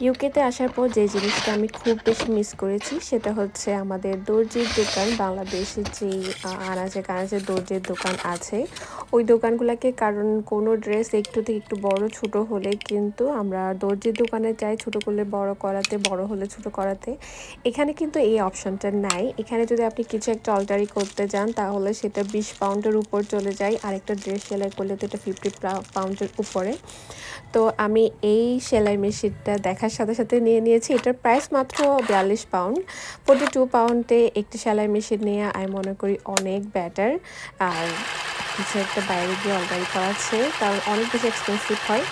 ইউকেতে আসার পর যে জিনিসটা আমি খুব বেশি মিস করেছি, সেটা হচ্ছে আমাদের দর্জির দোকান বাংলাদেশের যে আনাচে কানাচে দর্জির দোকান আছে। ওই দোকানগুলোকে কারণ কোনো ড্রেস একটু থেকে একটু বড়, ছোট হলে কিন্তু আমরা দর্জির দোকানে যাই, ছোট করলে বড় করাতে, বড় হলে ছোট করাতে। এখানে কিন্তু এই অপশনটা নাই। এখানে যদি আপনি কিছু একটা অল্টারি করতে যান, তাহলে সেটা বিশ পাউন্ডের উপর চলে যায়। আরেকটা ড্রেস সেলাই করলে তো এটা ফিফটি পাউন্ডের উপরে। তো আমি এই সেলাই মেশিনটা দেখার সাথে সাথে নিয়ে নিয়েছি। এটার প্রাইস মাত্র বিয়াল্লিশ পাউন্ড ফোর্টি টু পাউন্ডে একটি সেলাই মেশিন নিয়ে আমি মনে করি অনেক বেটার আর কিছু একটা বাইরে গিয়ে অলরেডি করাচ্ছে কারণ অনেক বেশি এক্সপেন্সিভ হয়।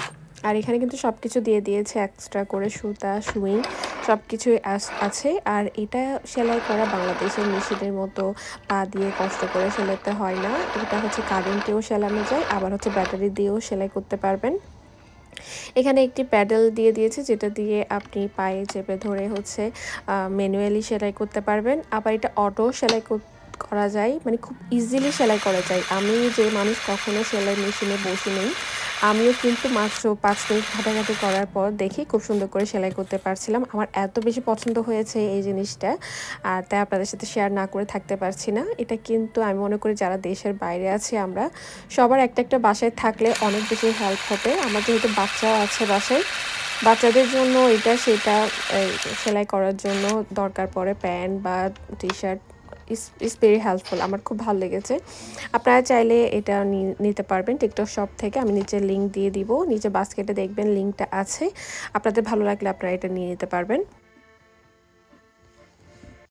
আর এখানে কিন্তু সব কিছু দিয়ে দিয়েছে এক্সট্রা করে সুতা, সুইং সব কিছুই আছে। আর এটা সেলাই করা বাংলাদেশের মেশিনের মতো পা দিয়ে কষ্ট করে সেলাইতে হয় না। এটা হচ্ছে কারেন্টেও সেলানো যায়, আবার হচ্ছে ব্যাটারি দিয়েও সেলাই করতে পারবেন। এখানে একটি প্যাডেল দিয়ে দিয়েছে, যেটা দিয়ে আপনি পায়ে চেপে ধরে হচ্ছে ম্যানুয়ালি সেলাই করতে পারবেন। আবার এটা অটো সেলাই করা যায় মানে খুব ইজিলি সেলাই করা যায়। আমি যে মানুষ কখনো সেলাই মেশিনে বসে নেই আমিও কিন্তু মাত্র পাঁচ মিনিট ঘাটাঘাটি করার পর দেখি খুব সুন্দর করে সেলাই করতে পারছিলাম। আমার এত বেশি পছন্দ হয়েছে এই জিনিসটা, আর তাই আপনাদের সাথে শেয়ার না করে থাকতে পারছি না। এটা কিন্তু আমি মনে করি যারা দেশের বাইরে আছে আমরা, সবার একটা একটা বাসায় থাকলে অনেক বেশি হেল্প হবে। আমার যেহেতু বাচ্চাও আছে বাসায়, বাচ্চাদের জন্য এটা, সেটা সেলাই করার জন্য দরকার পড়ে প্যান্ট বা T shirt is very helpful আমার খুব ভালো লেগেছে। আপনারা চাইলে এটা নিতে পারবেন টিকটক শপ থেকে, আমি নিচে লিঙ্ক দিয়ে দিব, নিচে বাস্কেটে দেখবেন লিঙ্কটা আছে। আপনাদের ভালো লাগলে আপনারা এটা নিয়ে নিতে পারবেন।